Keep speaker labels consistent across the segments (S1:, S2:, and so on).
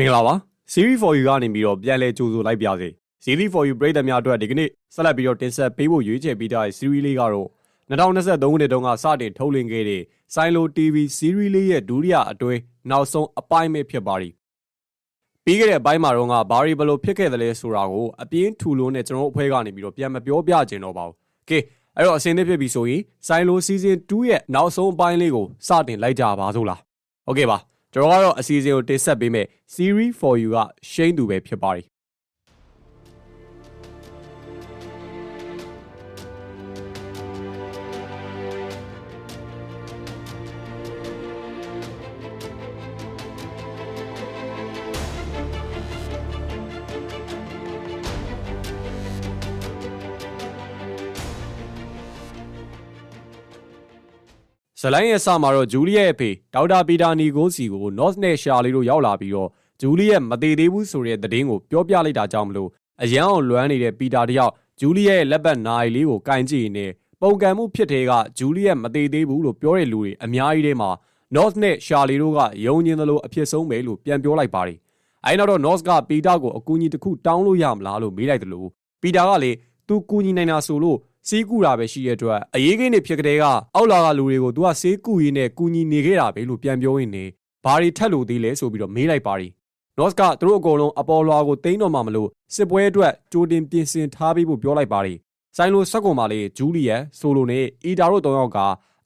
S1: မင်္ဂလာပါ Series for you ကနေပြီးတော့ပြန်လဲကြိုဆိုလိုက်ပါစေ Series for you ပရိသတ်များအတွက်ဒီကနေ့ဆက်လက်ပြီးတော့တင်ဆက်ပေးဖို့ရွေးချယ်ပေးထားတဲ့ series လေးကတော့2023ခုနှစ်တုန်းကစတင်ထုတ်လင်းခဲ့တဲ့ Silo TV series လေးရဲ့ဒုတိယအတွဲနောက်ဆုံးအပိုင်းပဲဖြစ်ပါရီပြီးခဲ့တဲ့အပိုင်းမှာတော့ကဘာရီဘယ်လိုဖြစ်ခဲ့သလဲဆိုတာကိုအပြင်းထူလို့နဲ့ကျွန်တော်တို့အဖွဲ့ကနေပြီးတော့ပြန်မပြောပြချင်တော့ပါဘူး။ Okay အဲ့တော့အစင်းသစ်ဖြစ်ပြီဆိုရင် Silo Season 2ရဲ့နောက်ဆုံးအပိုင်းလေးကိုစတင်လိုက်ကြပါစို့လား။ Okay ပါ ကျွန်တော်ကတော့အစီအစဉ်ကိုတင်ဆက်ပေးမယ် Series for you ကရှိန်သူပဲဖြစ်ပါတယ် ဇလိုင်းရဲ့အစမှာတော့ဂျူလီယက်ရဲ့ဖေဒေါက်တာပီတာနီကိုစီကို North နဲ့ရှာလီတို့ရောက်လာပြီးတော့ဂျူလီယက်မသေးသေးဘူးဆိုတဲ့သတင်းကိုပြောပြလိုက်တာကြောင့်မလို့အရန်အောင်လွမ်းနေတဲ့ပီတာတယောက်ဂျူလီယက်ရဲ့လက်ပတ်နာရီလေးကိုကင်ကြည့်နေပုံကံမှုဖြစ်တဲ့ကဂျူလီယက်မသေးသေးဘူးလို့ပြောတဲ့လူတွေအများကြီးထဲမှာ North နဲ့ရှာလီတို့ကယုံညင်သလိုအဖြစ်ဆုံးပဲလို့ပြန်ပြောလိုက်ပါတယ်။အဲနောက်တော့ North ကပီတာကိုအကူအညီတစ်ခုတောင်းလို့ရမလားလို့မေးလိုက်တယ်လို့ပီတာကလေသူကူညီနိုင်တာဆိုလို့ စီးကူတာပဲရှိရတဲ့အတွက်အရေးကိန်းတွေဖြစ်တဲ့ကအောက်လာကလူတွေကို तू ကစေးကူရင်းနဲ့ကူညီနေခဲ့တာပဲလို့ပြန်ပြောရင်းနေဘာတွေထက်လို့သေးလဲဆိုပြီးတော့မေးလိုက်ပါရီနော့စ်ကသူတို့အကုန်လုံးအပေါ်လွာကိုတိန်းတော်မှမလို့စစ်ပွဲအတွက်ကြိုတင်ပြင်ဆင်ထားပြီးဖို့ပြောလိုက်ပါရီဆိုင်လိုဆက်ကွန်မာလေးဂျူလီယက်ဆိုလိုနဲ့အီတာတို့၃ယောက်က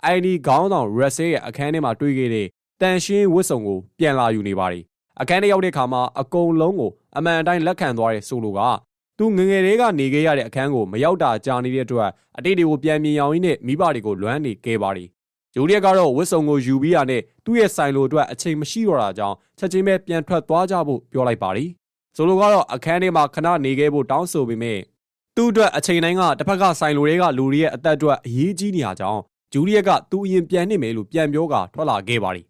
S1: အိုင်ဒီခေါင်းဆောင်ရက်ဆဲရဲ့အခန်းထဲမှာတွေ့ခဲ့တဲ့တန်ရှင်းဝတ်စုံကိုပြန်လာယူနေပါရီအခန်းထဲရောက်တဲ့အခါမှာအကုန်လုံးကိုအမှန်အတိုင်းလက်ခံသွားတဲ့ဆိုလိုက သူငငယ်လေးကနေခဲ့ရတဲ့အခန်းကိုမရောက်တာကြာနေတဲ့အတွက်အတိတ်တွေကိုပြန်မြင်အောင်ရင်းနဲ့မိဘတွေကိုလွမ်းနေခဲ့ပါရီဂျူလီယက်ကတော့ဝစ်စုံကိုယူပြီးရနဲ့သူ့ရဲ့ဆိုင်လိုအတွက်အချိန်မရှိတော့တာကြောင့်ချက်ချင်းပဲပြန်ထွက်သွားကြဖို့ပြောလိုက်ပါရီဆိုလိုကတော့အခန်းထဲမှာခဏနေခဲ့ဖို့တောင်းဆိုပေမဲ့သူ့အတွက်အချိန်တိုင်းကတစ်ဖက်ကဆိုင်လိုတွေကလူတွေရဲ့အသက်အတွက်အရေးကြီးနေရကြောင်းဂျူလီယက်ကသူ့အရင်ပြန်နေမယ်လို့ပြန်ပြောကထွက်လာခဲ့ပါရီ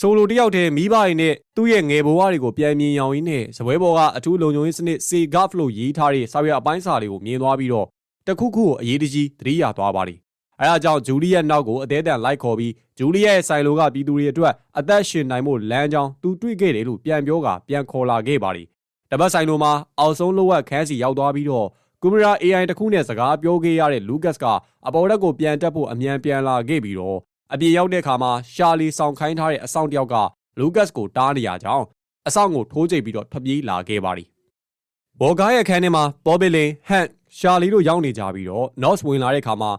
S1: ဆိုလိုတယောက်တည်းမိဘတွေနဲ့သူ့ရဲ့ငယ်ဘဝတွေကိုပြန်မြင်ရောင်ရင်းနဲ့ဇပွဲပေါ်ကအထူးလုံခြုံရေးစနစ် SEGAF လို့ရေးထားတဲ့စာရွက်အပိုင်းစာတွေကိုမြင်သွားပြီးတော့တခုခုကိုအရေးတကြီးသတိရသွားပါလိမ့်။အဲဒါကြောင့်ဂျူလီယက်နောက်ကိုအသေးအံလိုက်ခေါ်ပြီးဂျူလီယက်ရဲ့ဆိုင်လိုကပြည်သူတွေအတွက်အသက်ရှင်နိုင်မှုလမ်းကြောင်းသူတွေ့ခဲ့တယ်လို့ပြန်ပြောကပြန်ခေါ်လာခဲ့ပါလိမ့်။တပတ်ဆိုင်လိုမှာအောက်ဆုံးလောဝက်ခန်းစီရောက်သွားပြီးတော့ကွန်ပျူတာ AI တခုနဲ့စကားပြောခဲ့ရတဲ့လူကတ်ကအပေါ်တက်ကိုပြန်တက်ဖို့အမြန်ပြန်လာခဲ့ပြီးတော့ အပြင်ရောက်တဲ့အခါမှာရှာလီဆောင်ခိုင်းထားတဲ့အဆောင်တယောက်ကလူကတ်ကိုတားနေရကြောင်းအဆောင်ကိုထိုးကျိတ်ပြီးတော့ထွက်ပြေးလာခဲ့ပါသည်။ဘော်ကားရဲ့အခန်းထဲမှာပေါ်ဘီလင်ဟန်ရှာလီတို့ရောက်နေကြပြီးတော့ North ဝင်လာတဲ့အခါမှာ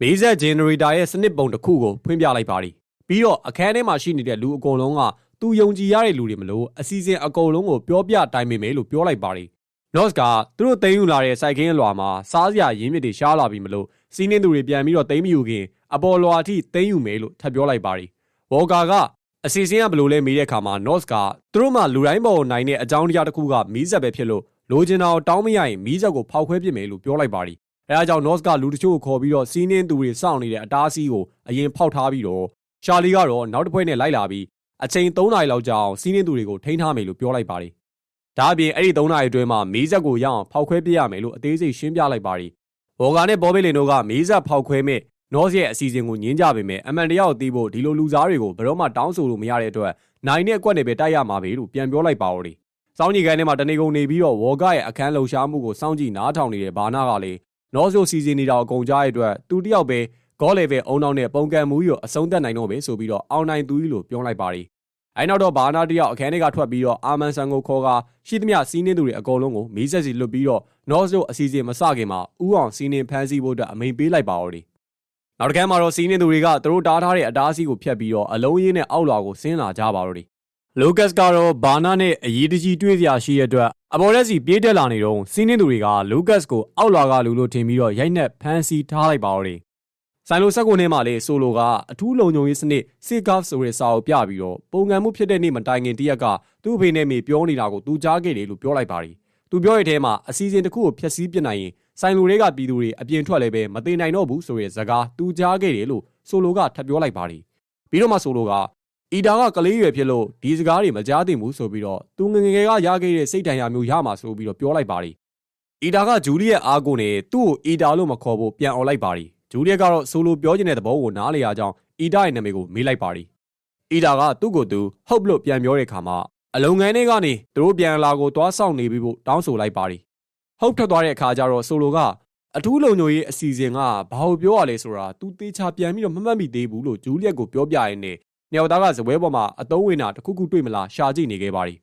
S1: ဘေးဆက် generator ရဲ့စနစ်ပုံတစ်ခုကိုဖွင့်ပြလိုက်ပါသည်။ပြီးတော့အခန်းထဲမှာရှိနေတဲ့လူအကုန်လုံးကသူယုံကြည်ရတဲ့လူတွေမလို့အစီအစဉ်အကုန်လုံးကိုပြောပြတိုင်ပင်မယ်လို့ပြောလိုက်ပါသည်။ North ကသူတို့သိမ်းယူလာတဲ့စိုက်ခင်းအလွာမှာစားစရာရင်းမြစ်တွေရှားလာပြီမလို့ စီးနှင်းသူတွေပြန်ပြီးတော့သိမ်းမယူခင်အပေါ်လွာအထိသိမ်းယူမယ်လို့ထပ်ပြောလိုက်ပါသည်။ဝေါ်ကာကအစီအစဉ်ကဘယ်လိုလဲမေးတဲ့အခါမှာ North ကသူတို့မှလူတိုင်းပေါ်နိုင်တဲ့အကြောင်းတရားတစ်ခုကမီးစက်ပဲဖြစ်လို့လိုချင်တာကိုတောင်းမရရင်မီးစက်ကိုဖောက်ခွဲပစ်မယ်လို့ပြောလိုက်ပါသည်။အဲဒါကြောင့် North ကလူတချို့ကိုခေါ်ပြီးတော့စီးနှင်းသူတွေစောင့်နေတဲ့အတားအဆီးကိုအရင်ဖောက်ထားပြီးတော့ရှာလီကတော့နောက်တစ်ဖွဲနဲ့လိုက်လာပြီးအချိန်3နာရီလောက်ကြာအောင်စီးနှင်းသူတွေကိုထိန်းထားမယ်လို့ပြောလိုက်ပါသည်။ဒါအပြင်အဲ့ဒီ3နာရီအတွင်းမှာမီးစက်ကိုရအောင်ဖောက်ခွဲပစ်ရမယ်လို့အသေးစိတ်ရှင်းပြလိုက်ပါသည်။ ဘော်ဂါနဲ့ဘော်ဘီလင်တို့ကမီးစက်ဖောက်ခွဲမဲ့နော့စ်ရဲ့အစီအစဉ်ကိုညင်းကြပေမဲ့အမှန်တရားကိုသိဖို့ဒီလိုလူစားတွေကိုဘယ်တော့မှတောင်းဆိုလို့မရတဲ့အတွက်နိုင်တဲ့အကွက်နဲ့ပဲတိုက်ရမှာပဲလို့ပြန်ပြောလိုက်ပါတော့တယ်။စောင်းကြီးကိုင်းထဲမှာတနေကုန်နေပြီးတော့ဝေါ်ကရဲ့အခန်းလှုပ်ရှားမှုကိုစောင့်ကြည့်နားထောင်နေတဲ့ဘာနာကလေနော့ဆိုစီစဉ်နေတာအကုန်ကြားရတဲ့အတွက်သူတယောက်ပဲဂေါ်လေဗယ်အုံနောက်နဲ့ပုံကံမူကြီးကိုအဆုံးသက်နိုင်တော့ပဲဆိုပြီးတော့အောင်နိုင်သူကြီးလို့ပြောလိုက်ပါရီ။ အဲနောက်တော့ဘာနာတယောက်အခန်းထဲကထွက်ပြီးတော့အာမန်ဆန်ကိုခေါ်ကရှိသမျှစီးနှင်းသူတွေအကုန်လုံးကိုမီးဆက်စီလွတ်ပြီးတော့နော့ဆိုအစီအစဉ်မစခင်မှာဥအောင်စီးနှင်းဖမ်းဆီးဖို့အတွက်အမိန်ပေးလိုက်ပါတော့တယ်နောက်တစ်ခါမှာတော့စီးနေသူတွေကသူတို့တားထားတဲ့အတားအဆီးကိုဖျက်ပြီးတော့အလုံးရင်းနဲ့အောက်လွာကိုဆင်းလာကြပါတော့တယ်။လိုကတ်ကတော့ဘာနာနဲ့အရေးတကြီးတွေ့စရာရှိတဲ့အတွက်အပေါ်လက်စီပြေးတက်လာနေတော့စီးနေသူတွေကလိုကတ်ကိုအောက်လွာကလူလို့ထင်ပြီးတော့ရိုက်နှက်ဖမ်းဆီးထားလိုက်ပါတော့တယ်။ ဆိုင်လိုဆက်ကိုနဲ့မှလေဆိုလိုကအထူးလုံခြုံရေးစနစ်စစ်ကားဆိုတဲ့စာအုပ်ပြပြီးတော့ပုံကံမှုဖြစ်တဲ့နေ့မတိုင်ခင်တရက်ကသူ့အဖေနဲ့မိပြောနေတာကိုသူကြားခဲ့တယ်လို့ပြောလိုက်ပါတယ်။သူပြောရတဲ့ထဲမှာအစီအစဉ်တစ်ခုကိုဖျက်ဆီးပြနိုင်ရင်ဆိုင်လိုတွေကပြည်သူတွေအပြင်ထွက်လည်းပဲမသိနိုင်တော့ဘူးဆိုတဲ့ဇကားတူကြားခဲ့တယ်လို့ဆိုလိုကထပ်ပြောလိုက်ပါတယ်ပြီးတော့မှဆိုလိုကအီတာကကလေးရွယ်ဖြစ်လို့ဒီစကားတွေမကြားသင့်ဘူးဆိုပြီးတော့သူငငယ်ငယ်ကရခဲ့တဲ့စိတ်တန်ရာမျိုးရမှာဆိုပြီးတော့ပြောလိုက်ပါတယ်အီတာကဂျူလီရဲ့အားကိုနဲ့သူ့ကိုအီတာလို့မခေါ်ဖို့ပြန်អော်လိုက်ပါတယ် ဂျူလီယက်ကတော့ဆိုလိုပြောချင်တဲ့သဘောကိုနားလေရကြောင်းအီတာရဲ့နာမည်ကိုမေးလိုက်ပါတယ်အီတာကသူ့ကိုယ်သူဟုတ်လို့ပြန်ပြောတဲ့အခါမှာအလုံငန်းတွေကနေသူတို့ပြန်လာကိုသွားဆောင်နေပြီးဖို့တောင်းဆိုလိုက်ပါတယ်ဟုတ်ထွက်သွားတဲ့အခါကျတော့ဆိုလိုကအထူးလုံညိုရေးအစီအစဉ်ကဘာလို့ပြောရလဲဆိုတာသူတေချာပြန်ပြီးတော့မမှတ်မိသေးဘူးလို့ဂျူလီယက်ကိုပြောပြရင်းနဲ့နှစ်ယောက်သားကဇပွဲပေါ်မှာအတုံးဝင်တာတစ်ခုခုတွေ့မလားရှာကြည့်နေခဲ့ပါတယ်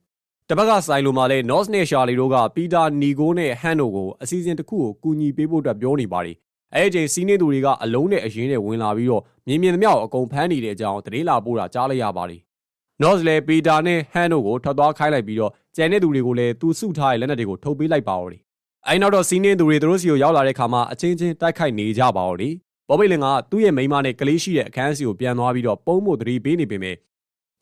S1: တပတ်ကဆိုင်လိုမှာလဲ North နဲ့ Charlie တို့ကပီတာနီဂိုနဲ့ဟန်တို့ကိုအစီအစဉ်တစ်ခုကိုကူညီပေးဖို့အတွက်ပြောနေပါတယ် အဲ့ဒီအချိန်စီးနေသူတွေကအလုံးနဲ့အရင်နဲ့ဝင်လာပြီးတော့မြင်မြင်သမျှကိုအကုန်ဖမ်းနေတဲ့အကြောင်းသတင်းလာပို့တာကြားလိုက်ရပါတယ်။ North လည်းပီတာနဲ့ဟန်တို့ကိုထွက်သွားခိုင်းလိုက်ပြီးတော့ကျန်တဲ့သူတွေကိုလည်းသူစုထားတဲ့လက်နက်တွေကိုထုတ်ပေးလိုက်ပါတော့တယ်။အဲဒီနောက်တော့စီးနေသူတွေသူတို့စီကိုရောက်လာတဲ့ခါမှာအချင်းချင်းတိုက်ခိုက်နေကြပါတော့တယ်။ဘော်ဘိလင်ကသူ့ရဲ့မိန်းမနဲ့ကလေးရှိတဲ့အခန်းစီကိုပြန်သွားပြီးတော့ပုံမှုသတိပေးနေပေမဲ့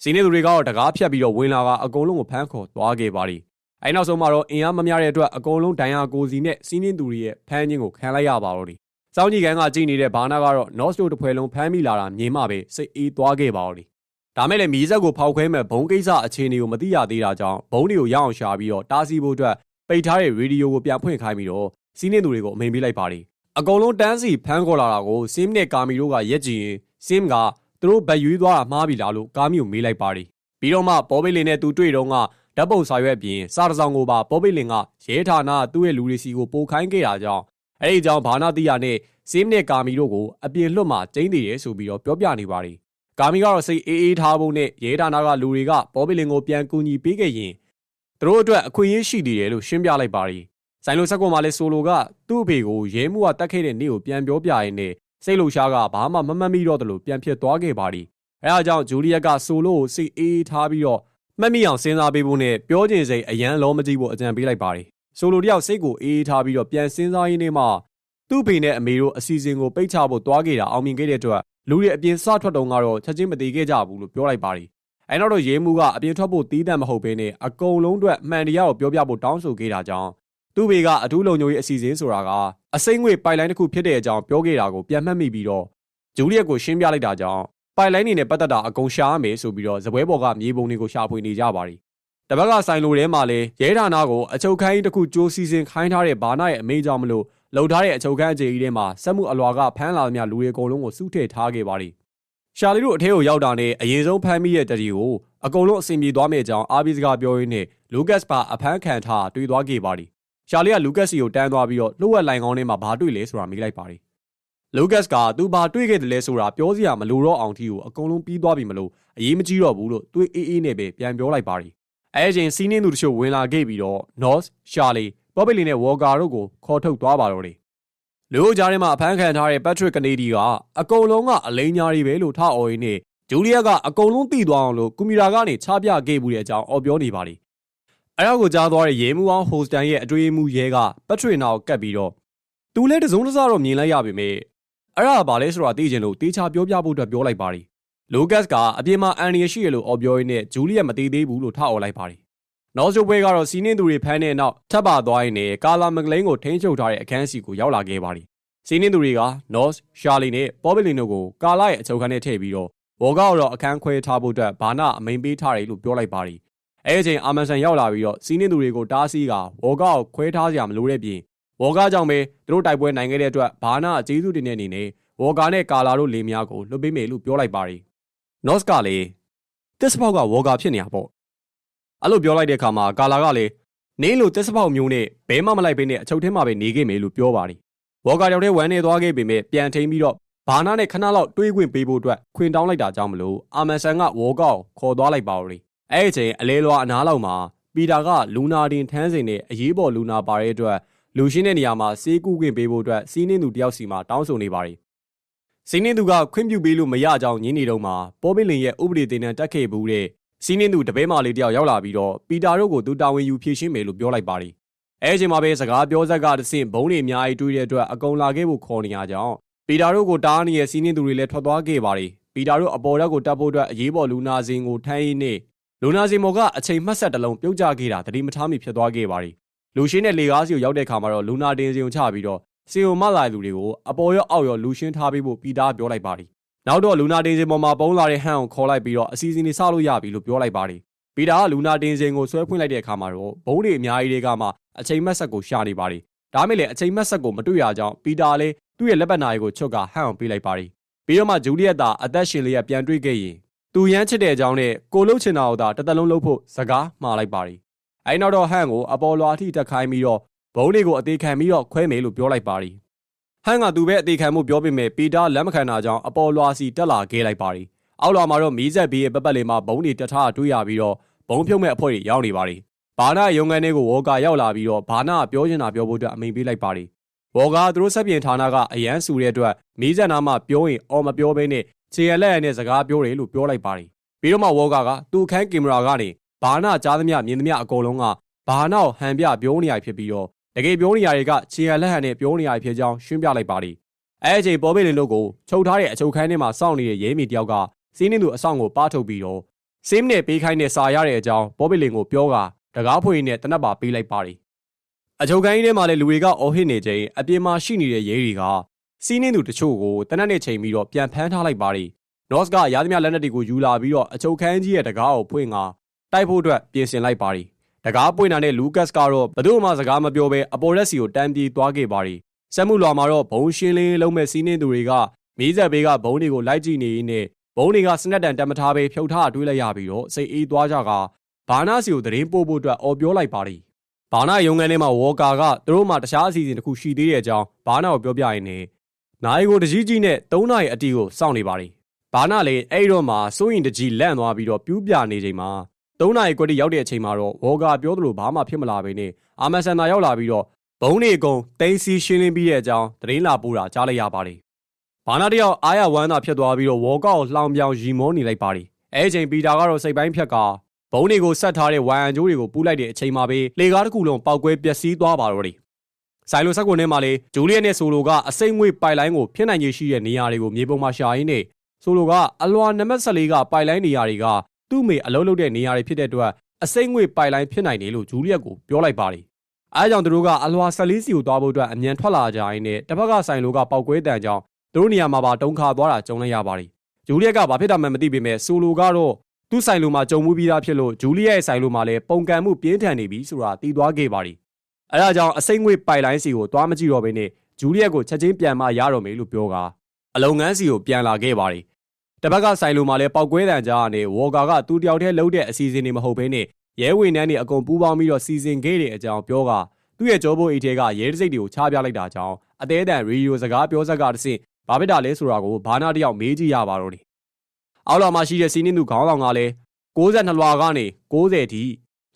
S1: စီးနေသူတွေကတော့တကားဖြတ်ပြီးတော့ဝင်လာကအကုန်လုံးကိုဖမ်းခေါ်သွားခဲ့ပါတယ်။အဲဒီနောက်ဆုံးမှာတော့အင်အားမများတဲ့အတွက်အကုန်လုံးဒဏ်ရာကိုစီနဲ့စီးနေသူတွေရဲ့ဖမ်းခြင်းကိုခံလိုက်ရပါတော့တယ်။ စောင်းကြီးကန်ကကြည်နေတဲ့ဘာနာကတော့ North တို့တစ်ဖွဲလုံးဖမ်းမိလာတာမြင်မှပဲစိတ်အေးသွားခဲ့ပါတော့တယ်။ဒါမဲ့လည်းမီးစက်ကိုဖောက်ခွဲမဲ့ဘုံကိစ္စအခြေအနေကိုမသိရသေးတာကြောင့်ဘုံတွေကိုရအောင်ရှာပြီးတော့တားဆီးဖို့အတွက်ပိတ်ထားတဲ့ရေဒီယိုကိုပြန်ဖွင့်ခိုင်းပြီးတော့စီးနေသူတွေကိုအမိန်ပေးလိုက်ပါတယ်။အကုန်လုံးတန်းစီဖမ်းခေါ်လာတာကိုစင်းနဲ့ကာမီတို့ကရက်ကြည့်ရင်စင်းကသူတို့ဗတ်ရွေးသွားတာမှားပြီလားလို့ကာမီကိုမေးလိုက်ပါတယ်။ပြီးတော့မှပေါ်ပိတ်လင်နဲ့သူတွေ့တော့ကဓာတ်ပုံစာရွက်ပြင်စာတစောင်ကိုပါပေါ်ပိတ်လင်ကရဲဌာနသူ့ရဲ့လူတွေစီကိုပို့ခိုင်းခဲ့တာကြောင့် အဲ့ဒီကြောင့်ဘာနာတိယာနဲ့စင်းနဲ့ကာမီတို့ကိုအပြင်လွတ်မှကျင်းသေးတယ်ဆိုပြီးတော့ပြောပြနေပါတယ်။ကာမီကတော့စိတ်အေးအေးထားဖို့နဲ့ရဲဌာနကလူတွေကပေါ်ပိတ်လင်ကိုပြန်ကူညီပေးခဲ့ရင်သူတို့အတွက်အခွင့်အရေးရှိသေးတယ်လို့ရှင်းပြလိုက်ပါတယ်။ဆိုင်လိုဆက်ကွန်မှာလဲဆိုလိုကသူ့အဖေကိုရဲမှုကတတ်ခဲ့တဲ့နေ့ကိုပြန်ပြောပြရင်းနဲ့စိတ်လှရှားကဘာမှမမှတ်မိတော့တယ်လို့ပြန်ဖြစ်သွားခဲ့ပါတယ်။အဲဒါကြောင့်ဂျူလီယက်ကဆိုလိုကိုစိတ်အေးထားပြီးတော့မှတ်မိအောင်စဉ်းစားပေးဖို့နဲ့ပြောချင်စိတ်အရန်လောမကြည့်ဖို့အကြံပေးလိုက်ပါတယ်။ ဆိုလိုတယောက်စိတ်ကိုအေးထားပြီးတော့ပြန်စဉ်းစားရင်းနဲ့မှသူ့ဖေနဲ့အမေတို့အစီအစဉ်ကိုပိတ်ချဖို့တွားခဲ့တာအောင်မြင်ခဲ့တဲ့အတွက်လူတွေအပြင်စထွက်တုန်းကတော့ချက်ချင်းမသေးခဲ့ကြဘူးလို့ပြောလိုက်ပါတယ်။အဲနောက်တော့ရေးမှုကအပြင်ထွက်ဖို့တီးတန့်မဟုတ်ဘဲနဲ့အကုန်လုံးအတွက်မှန်တရားကိုပြောပြဖို့တောင်းဆိုခဲ့တာကြောင့်သူ့ဘေကအထူးလုံခြုံရေးအစီအစဉ်ဆိုတာကအစိမ့်ငွေပိုက်လိုင်းတစ်ခုဖြစ်တဲ့အကြောင်းပြောခဲ့တာကိုပြန်မှတ်မိပြီးတော့ဂျူလီယက်ကိုရှင်းပြလိုက်တာကြောင့်ပိုက်လိုင်းနေနဲ့ပတ်သက်တာအကုန်ရှာရမယ်ဆိုပြီးတော့ဇပွဲပေါ်ကမြေပုံတွေကိုရှာဖွေနေကြပါတယ်။ တပတ်ကဆိုင်လိုထဲမှာလဲရဲဌာနကိုအချုပ်ခိုင်းတစ်ခုကြိုးစီစဉ်ခိုင်းထားတဲ့ဘာနာရဲ့အမေကြောင့်မလို့လှုပ်ထားတဲ့အချုပ်ခန်းအခြေကြီးထဲမှာစက်မှုအလွာကဖမ်းလာသမျှလူတွေအကုန်လုံးကိုစုထည့်ထားခဲ့ပါတယ်။ရှာလီတို့အထဲကိုရောက်တာနဲ့အရင်ဆုံးဖမ်းမိတဲ့တရီကိုအကုန်လုံးအဆင်ပြေသွားမယ့်အကြောင်းအာဘီစကာပြောရင်းနဲ့လူကတ်ပါအဖမ်းခံထားတွေ့သွားခဲ့ပါတယ်။ရှာလီကလူကတ်စီကိုတန်းသွားပြီးတော့လှုပ်ဝက်လိုင်ကောင်းထဲမှာဘာတွေ့လဲဆိုတာမေးလိုက်ပါတယ်။လူကတ်ကသူဘာတွေ့ခဲ့တယ်လဲဆိုတာပြောစရာမလိုတော့အောင်ထီကိုအကုန်လုံးပြီးသွားပြီမလို့အရေးမကြီးတော့ဘူးလို့တွေးအေးအေးနဲ့ပဲပြန်ပြောလိုက်ပါတယ်။ အဲအချိန်စီးနှင်းသူတချို့ဝင်လာခဲ့ပြီးတော့ North, Charlie ဘော့ဘီလီနဲ့ဝေါ်ကာတို့ကိုခေါ်ထုတ်သွားပါတော့တယ်။လူ့ကြားထဲမှာအဖမ်းခံထားတဲ့ပက်ထရစ်ကနေဒီကအကုန်လုံးကအလိန်ညာတွေပဲလို့ထအော်ရင်းနဲ့ဂျူလီယက်ကအကုန်လုံးသိသွားအောင်လို့ကွန်ပျူတာကနေချပြခဲ့မှုတဲ့အကြောင်းအော်ပြောနေပါလိမ့်။အဲဒါကိုကြားသွားတဲ့ရဲမှုအောင်ဟိုစတန်ရဲ့အတွေ့အမှုရဲကပက်ထရစ်နာကိုကတ်ပြီးတော့သူလည်းတစုံတစတော့မြင်လိုက်ရပေမဲ့အဲ့ဒါဘာလဲဆိုတာသိချင်လို့တေချာပြောပြဖို့အတွက်ပြောလိုက်ပါလိမ့်။ လိုကတ်ကအပြင်မှာအန်ရီရှိရလို့အော်ပြောရင်းနဲ့ဂျူလီယက်မသေးသေးဘူးလို့ထအော်လိုက်ပါလိမ့်နောက်ကျပွဲကတော့စီးနှင်းသူတွေဖမ်းတဲ့နောက်ထပ်ပါသွားရင်လည်းကာလာမကလိန်ကိုထိန်းချုပ်ထားတဲ့အခန်းစီကိုရောက်လာခဲ့ပါသည်။စီးနှင်းသူတွေက North, Charlie နဲ့ Poblin တို့ကိုကာလာရဲ့အချုပ်ခန်းထဲထည့်ပြီးတော့ဘောကောက်တော့အခန်းခွဲထားဖို့အတွက်ဘာနာအမိန်ပေးထားတယ်လို့ပြောလိုက်ပါသည်။အဲအချိန်အာမန်ဆန်ရောက်လာပြီးတော့စီးနှင်းသူတွေကိုတားဆီးကဘောကောက်ခွဲထားစရာမလိုတဲ့ပြင်ဘောကာကြောင့်ပဲသူတို့တိုက်ပွဲနိုင်ခဲ့တဲ့အတွက်ဘာနာအကျေးဇူးတင်တဲ့အနေနဲ့ဘောကာနဲ့ကာလာတို့လေများကိုလွတ်ပေးမယ်လို့ပြောလိုက်ပါသ ည်။ North ကလည်းတစ်စပေါက်ကဝေါ်ကာဖြစ်နေတာပေါ့အဲ့လိုပြောလိုက်တဲ့အခါမှာကာလာကလည်းနင်းလိုတက်စပေါက်မျိုးနဲ့ဘဲမမလိုက်ဘဲနဲ့အချုပ်ထဲမှာပဲနေခဲ့မယ်လို့ပြောပါတယ်။ဝေါ်ကာတောင်ထဲဝမ်းနေသွားခဲ့ပေမဲ့ပြန်ထိန်ပြီးတော့ဘာနာနဲ့ခဏလောက်တွေးခွင့်ပေးဖို့အတွက်ခွင်တောင်းလိုက်တာကြောင့်မလို့အာမန်ဆန်ကဝေါ်ကောက်ခေါ်သွားလိုက်ပါဦး။အဲ့ဒီအချိန်အလဲလွာအနားလောက်မှာပီတာကလူနာတင်ထမ်းစင်နဲ့အရေးပေါ်လူနာပါတဲ့အတွက်လူရှင်းတဲ့နေရာမှာစေးကူးခွင့်ပေးဖို့အတွက်စီးနှင်းသူတယောက်စီမှာတောင်းဆိုနေပါတယ်။ စီးနှင်းသူကခွင့်ပြုပေးလို့မရကြောင်းညင်းနေတော့မှပေါ်ပင်လင်ရဲ့ဥပဒေတင်တဲ့တက်ခဲ့ဘူးတဲ့စီးနှင်းသူတပဲမာလေးတယောက်ရောက်လာပြီးတော့ပီတာတို့ကိုသူတာဝန်ယူဖြည့်ရှင်းမယ်လို့ပြောလိုက်ပါတယ်။အဲအချိန်မှာပဲစကားပြောဆက်ကတဆင့်ဘုံတွေအများကြီးတွေးတဲ့အတွက်အကုန်လာခဲ့ဖို့ခေါ်နေရကြောင်းပီတာတို့ကိုတားနေတဲ့စီးနှင်းသူတွေလည်းထွက်သွားခဲ့ပါတယ်။ပီတာတို့အပေါ်ဓာတ်ကိုတတ်ဖို့အတွက်အရေးပေါ်လူနာစင်ကိုထမ်းရင်းနဲ့လူနာစင်မော်ကအချိန်မှတ်ဆက်တလုံးပြုတ်ကျခဲ့တာတတိမထားမိဖြစ်သွားခဲ့ပါတယ်။လူရှင်းတဲ့လေကားစီကိုရောက်တဲ့အခါမှာတော့လူနာတင်စင်ကိုချပြီးတော့ စီယိုမလာလူတွေကိုအပေါ်ရောအောက်ရောလူရှင်းထားပေးဖို့ပီတာပြောလိုက်ပါတယ်နောက်တော့လူနာတင်စင်ပေါ်မှာပုံးလာတဲ့ဟန်ကိုခေါ်လိုက်ပြီးတော့အစီအစဉ်တွေစလို့ရပြီလို့ပြောလိုက်ပါတယ်ပီတာကလူနာတင်စင်ကိုဆွဲဖွင့်လိုက်တဲ့အခါမှာတော့ဘုံတွေအများကြီးတွေကမှအချိန်မက်ဆက်ကိုရှာနေပါတယ်ဒါမဲ့လည်းအချိန်မက်ဆက်ကိုမတွေ့ရကြောင်းပီတာလည်းသူ့ရဲ့လက်ပတ်နာရီကိုချွတ်ကဟန်အောင်ပေးလိုက်ပါတယ်ပြီးတော့မှဂျူလီယက်သာအသက်ရှင်လေးရပြန်တွေ့ခဲ့ရင်သူရမ်းချစ်တဲ့အကြောင်းနဲ့ကိုလှုပ်ချင်တာကိုသာတစ်သက်လုံးလှုပ်ဖို့စကားမှားလိုက်ပါတယ်အဲနောက်တော့ဟန်ကိုအပေါ်လွာအထိတက်ခိုင်းပြီးတော့ ဘုံတွေကိုအသေးခံပြီးတော့ခွဲမယ်လို့ပြောလိုက်ပါတယ်ဟန်ကသူပဲအသေးခံမှုပြောပေမဲ့ပီတာလက်မခံတာကြောင့်အပေါ်လွာစီတက်လာခဲ့လိုက်ပါတယ်အောက်လွာမှာတော့မီးဆက်ဘေးရဲ့ပတ်ပတ်လေးမှာဘုံတွေတထားတွေ့ရပြီးတော့ဘုံဖြုတ်မဲ့အဖွဲ့တွေရောက်နေပါတယ်ဘာနာရုံငန်းလေးကိုဝေါ်ကာရောက်လာပြီးတော့ဘာနာပြောချင်တာပြောဖို့အတွက်အမိန်ပေးလိုက်ပါတယ်ဝေါ်ကာသူတို့ဆက်ပြင်ဌာနကအရန်ဆူတဲ့အတွက်မီးဆက်နာမှပြောရင်အော်မပြောဘဲနဲ့ခြေရလက်ရနဲ့စကားပြောတယ်လို့ပြောလိုက်ပါတယ်ပြီးတော့မှဝေါ်ကာကသူ့အခန်းကင်မရာကနေဘာနာကြားသမျှမြင်သမျှအကုန်လုံးကဘာနာကိုဟန်ပြပြောနေရဖြစ်ပြီးတော့ တကယ်ပြောနေရတွေကခြေရလက်ဟန်နဲ့ပြောနေရဖြစ်ကြောင်းရှင်းပြလိုက်ပါတယ်အဲအချိန်ပေါ်ပေလင်တို့ကိုချုပ်ထားတဲ့အချုပ်ခန်းထဲမှာစောင့်နေတဲ့ရဲမီတယောက်ကစီးနှင်းသူအဆောင်ကိုပါထုတ်ပြီးတော့စင်းနဲ့ပေးခိုင်းတဲ့စာရတဲ့အကြောင်းပေါ်ပေလင်ကိုပြောကတကားဖွင့်နဲ့တနက်ပါပေးလိုက်ပါတယ်အချုပ်ခန်းကြီးထဲမှာလည်းလူတွေကအော်ဟစ်နေချိန်အပြင်မှာရှိနေတဲ့ရဲတွေကစီးနှင်းသူတချို့ကိုတနက်နဲ့ချိန်ပြီးတော့ပြန်ဖမ်းထားလိုက်ပါတယ်နော့စ်ကရာသမျှလက်နက်တွေကိုယူလာပြီးတော့အချုပ်ခန်းကြီးရဲ့တကားကိုဖွင့်ကတိုက်ဖို့အတွက်ပြင်ဆင်လိုက်ပါတယ် တကားပွင့်တာနဲ့လူကတ်ကတော့ဘယ်သူမှစကားမပြောဘဲအပေါ်ရက်စီကိုတန်းပြေးသွားခဲ့ပါတယ်စက်မှုလွာမှာတော့ဘုံရှင်းလင်းလုံးမဲ့စီးနှင်းသူတွေကမီးဆက်ဘေးကဘုံတွေကိုလိုက်ကြည့်နေရင်းနဲ့ဘုံတွေကစနက်တန်တက်မထားပဲဖြုတ်ထားတွေးလိုက်ရပြီးတော့စိတ်အေးသွားကြကဘာနာစီကိုသတင်းပို့ဖို့အတွက်អော်ပြောလိုက်ပါတယ်ဘာနာရုံငန်းထဲမှာဝေါ်ကာကသူတို့မှတခြားအစီအစဉ်တစ်ခုရှိသေးတဲ့အကြောင်းဘာနာကိုပြောပြရင်းနဲ့နိုင်ကိုတကြီးကြီးနဲ့၃နာရီအတီကိုစောင့်နေပါတယ်ဘာနာလည်းအဲ့တော့မှစိုးရင်တကြီးလန့်သွားပြီးတော့ပြူးပြနေချိန်မှာ ၃နာရီခွက်တိရောက်တဲ့အချိန်မှာတော့ဝေါ်ကာပြောသလိုဘာမှဖြစ်မလာဘဲနဲ့အာမန်ဆန်သာရောက်လာပြီးတော့ဘုံနေအကုန်တင်းစီရှင်းလင်းပြီးတဲ့အကြောင်းသတင်းလာပို့တာကြားလိုက်ရပါတယ်ဘာနာတယောက်အားရဝမ်းသာဖြစ်သွားပြီးတော့ဝေါ်ကောက်ကိုလှောင်ပြောင်ရီမောနေလိုက်ပါတယ်အဲအချိန်ပီတာကတော့စိတ်ပိုင်းဖြက်ကဘုံတွေကိုဆက်ထားတဲ့ဝိုင်အန်ဂျိုးတွေကိုပူးလိုက်တဲ့အချိန်မှာပဲလေကားတစ်ခုလုံးပောက်ကွဲပျက်စီးသွားပါတော့တယ်ဆိုင်လိုဆက်ကွန်ထဲမှာလေဂျူလီယက်နဲ့ဆိုလိုကအစိမ့်ငွေပိုက်လိုင်းကိုဖြစ်နိုင်ရရှိတဲ့နေရာတွေကိုမြေပုံမှာရှာရင်းနဲ့ဆိုလိုကအလွာနံပါတ်14ကပိုက်လိုင်းနေရာတွေက သူ့မေအလုံးလုံးတဲ့နေရာတွေဖြစ်တဲ့အတွက်အစိမ့်ငွေပိုက်လိုင်းဖြစ်နိုင်တယ်လို့ဂျူလီယက်ကိုပြောလိုက်ပါတယ်အဲကြောင့်သူတို့ကအလွာ14စီကိုသွားဖို့အတွက်အမြန်ထွက်လာကြရင်းနဲ့တစ်ဖက်ကဆိုင်လိုကပောက်ကွဲတန်ကြောင့်သူတို့နေရာမှာပါတုံခါသွားတာကြုံလိုက်ရပါတယ်ဂျူလီယက်ကဘာဖြစ်တာမှမသိပေမဲ့ဆိုလိုကတော့သူ့ဆိုင်လိုမှာကြုံမှုပြီးသားဖြစ်လို့ဂျူလီယက်ရဲ့ဆိုင်လိုမှာလည်းပုံကံမှုပြင်းထန်နေပြီဆိုတာသိသွားခဲ့ပါတယ်အဲဒါကြောင့်အစိမ့်ငွေပိုက်လိုင်းစီကိုသွားမကြည့်တော့ဘဲနဲ့ဂျူလီယက်ကိုချက်ချင်းပြန်မရတော့မယ်လို့ပြောကအလုံငန်းစီကိုပြန်လာခဲ့ပါတယ် တပတ်ကဆိုင်လိုမှာလည်းပောက်ကွဲတန်ကြားကနေဝေါ်ကာကသူတယောက်တည်းလှုပ်တဲ့အစီအစဉ်တွေမဟုတ်ဘဲနဲ့ရဲဝင်နှန်းတွေအကုန်ပူးပေါင်းပြီးတော့စီစဉ်ခဲ့တဲ့အကြောင်းပြောကသူ့ရဲ့ကြောဘိုးအိတ်ထဲကရဲတစိတ်တွေကိုချပြလိုက်တာကြောင့်အသေးအတန်ရေဒီယိုစကားပြောဆက်ကတဆင့်ဘာဖြစ်တာလဲဆိုတာကိုဘာနာတယောက်မေးကြည့်ရပါတော့တယ်။အောက်လာမှာရှိတဲ့စီးနှင်းသူခေါင်းဆောင်ကလည်း62လွှာကနေ90ထိ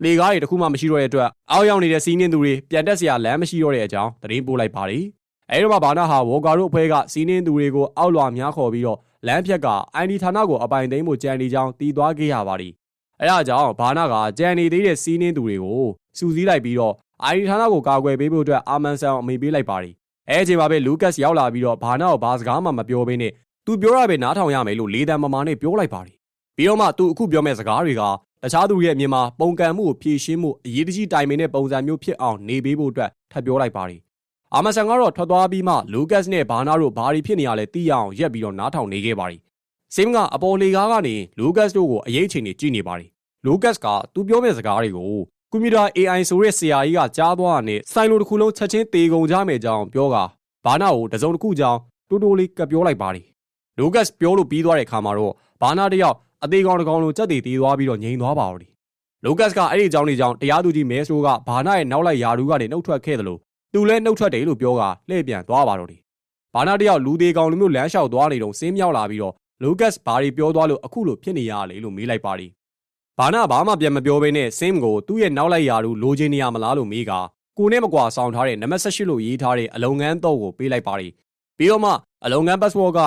S1: လေကားတွေတခုမှမရှိတော့တဲ့အတွက်အောက်ရောက်နေတဲ့စီးနှင်းသူတွေပြန်တက်စရာလမ်းမရှိတော့တဲ့အကြောင်းသတင်းပို့လိုက်ပါတယ်။အဲဒီတော့ဘာနာဟာဝေါ်ကာတို့အဖွဲ့ကစီးနှင်းသူတွေကိုအောက်လွှာများခေါ်ပြီးတော့ လမ်းဖြက်ကအိုင်ဒီဌာနကိုအပိုင်သိမ်းဖို့ကြံနေကြောင်းတီးသွားခဲ့ရပါတယ်။အဲဒါကြောင့်ဘာနာကကြံနေသေးတဲ့စီးနှင်းသူတွေကိုစူးစီးလိုက်ပြီးတော့အိုင်ဒီဌာနကိုကာကွယ်ပေးဖို့အတွက်အာမန်ဆန်အမိပေးလိုက်ပါတယ်။အဲအချိန်မှာပဲလူကတ်စ်ရောက်လာပြီးတော့ဘာနာကိုဘာစကားမှမပြောဘဲနဲ့သူပြောရပဲနားထောင်ရမယ်လို့လေးတန်မမာနဲ့ပြောလိုက်ပါတယ်။ပြီးတော့မှသူအခုပြောမဲ့စကားတွေကတခြားသူရဲ့အမြင်မှာပုံကံမှုကိုဖြည့်ရှင်းမှုအရေးတကြီးတိုင်ပင်တဲ့ပုံစံမျိုးဖြစ်အောင်နေပေးဖို့အတွက်ထပ်ပြောလိုက်ပါတယ်။ အာမဆန်ကတော့ထွက်သွားပြီးမှလူကတ်စ်နဲ့ဘာနာတို့ဘာတွေဖြစ်နေရလဲသိရအောင်ရက်ပြီးတော့နားထောင်နေခဲ့ပါတယ်။စင်းကအပေါ်လေကားကနေလူကတ်စ်တို့ကိုအရေးချိန်နေကြည့်နေပါတယ်။လူကတ်စ်ကသူပြောမဲ့စကားတွေကိုကွန်ပျူတာ AI ဆိုတဲ့ဆရာကြီးကကြားသွားတာနဲ့စိုင်လိုတစ်ခုလုံးချက်ချင်းတေကုန်ကြမယ်ကြောင်းပြောကဘာနာကိုတစုံတစ်ခုကြောင်းတိုးတိုးလေးကပြောလိုက်ပါတယ်။လူကတ်ပြောလို့ပြီးသွားတဲ့အခါမှာတော့ဘာနာတယောက်အသေးကောင်တစ်ကောင်လုံးကြက်တေသေးသွားပြီးတော့ငြိမ်သွားပါတော့တယ်။လူကတ်ကအဲ့ဒီအကြောင်းလေးကြောင့်တရားသူကြီးမဲဆိုးကဘာနာရဲ့နောက်လိုက်ယာဒူးကနေနှုတ်ထွက်ခဲ့တယ်လို့ သူလည်းနှုတ်ထွက်တယ်လို့ပြောကလှည့်ပြန်သွားပါတော့တယ်။ဘာနာတယောက်လူသေးကောင်လိုမျိုးလမ်းလျှောက်သွားနေတော့စင်းမြောက်လာပြီးတော့လူကတ်ဘာတွေပြောသွားလို့အခုလိုဖြစ်နေရလေလို့မေးလိုက်ပါတယ်။ဘာနာဘာမှပြန်မပြောဘဲနဲ့စင်းကိုသူ့ရဲ့နောက်လိုက်ယာဒူးလိုချင်နေရမလားလို့မေးကကိုနဲ့မကွာဆောင်ထားတဲ့နံပါတ်18လို့ရေးထားတဲ့အလုံငန်းတော့ကိုပေးလိုက်ပါတယ်။ပြီးတော့မှအလုံငန်း password က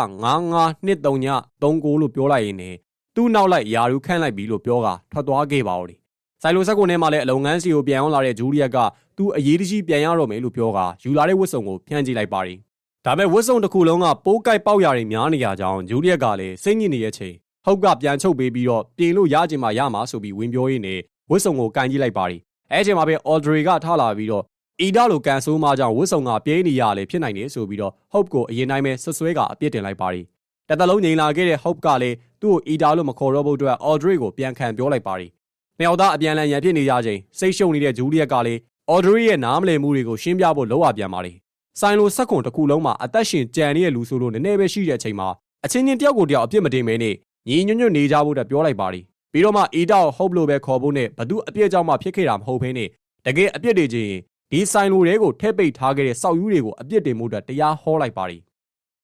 S1: 992339လို့ပြောလိုက်ရင်းနဲ့သူ့နောက်လိုက်ယာရူးခန့်လိုက်ပြီလို့ပြောကထွက်သွားခဲ့ပါဦးတယ်။ ဆိုင်လိုဆက်ကုန်ထဲမှာလည်းအလုံငန်းစီကိုပြန်အောင်လာတဲ့ဂျူလီယက်ကသူ့အရေးတကြီးပြန်ရတော့မယ်လို့ပြောကယူလာတဲ့ဝတ်စုံကိုဖြန့်ကြည့်လိုက်ပါတယ်။ဒါပေမဲ့ဝတ်စုံတစ်ခုလုံးကပိုးကိုက်ပေါက်ရာတွေများနေကြကြောင်းဂျူလီယက်ကလည်းစိတ်ညစ်နေရဲ့ချိန်ဟုတ်ကပြန်ချုပ်ပေးပြီးတော့ပြင်လို့ရချင်မှရမှာဆိုပြီးဝင်ပြောရင်းနဲ့ဝတ်စုံကိုကန်ကြည့်လိုက်ပါတယ်။အဲအချိန်မှာပဲအော်ဒရီကထလာပြီးတော့အီဒါလိုကန်ဆိုးမှကြောင့်ဝတ်စုံကပြင်းနေရလေဖြစ်နိုင်တယ်ဆိုပြီးတော့ Hope ကိုအရင်တိုင်းပဲဆွဆွဲကအပြစ်တင်လိုက်ပါတယ်။တသက်လုံးငြိမ်လာခဲ့တဲ့ Hope ကလည်းသူ့ကိုအီဒါလို့မခေါ်တော့ဖို့အတွက် Audrey ကိုပြန်ခံပြောလိုက်ပါတယ်။ နှစ်ယောက်သားအပြန်လန်ရန်ဖြစ်နေကြချိန်စိတ်ရှုပ်နေတဲ့ဂျူလီယက်ကလည်း Audrey ရဲ့နားမလည်မှုတွေကိုရှင်းပြဖို့လောက်အပြန်ပါတယ်။ဆိုင်လိုစက်ခွန်တစ်ခုလုံးမှာအသက်ရှင်ကြံနေတဲ့လူဆိုလို့နည်းနည်းပဲရှိတဲ့အချိန်မှာအချင်းချင်းတယောက်ကိုတယောက်အပြစ်မတင်မဲနဲ့ညီညွတ်ညွတ်နေကြဖို့အတွက်ပြောလိုက်ပါတယ်ပြီးတော့မှအီတာကိုဟုတ်လို့ပဲခေါ်ဖို့နဲ့ဘသူအပြစ်ကြောင့်မှဖြစ်ခဲ့တာမဟုတ်ဘဲနဲ့တကယ်အပြစ်တွေချင်းဒီဆိုင်လိုတွေကိုထဲပိတ်ထားခဲ့တဲ့စောက်ယူတွေကိုအပြစ်တင်မှုအတွက်တရားဟောလိုက်ပါတယ်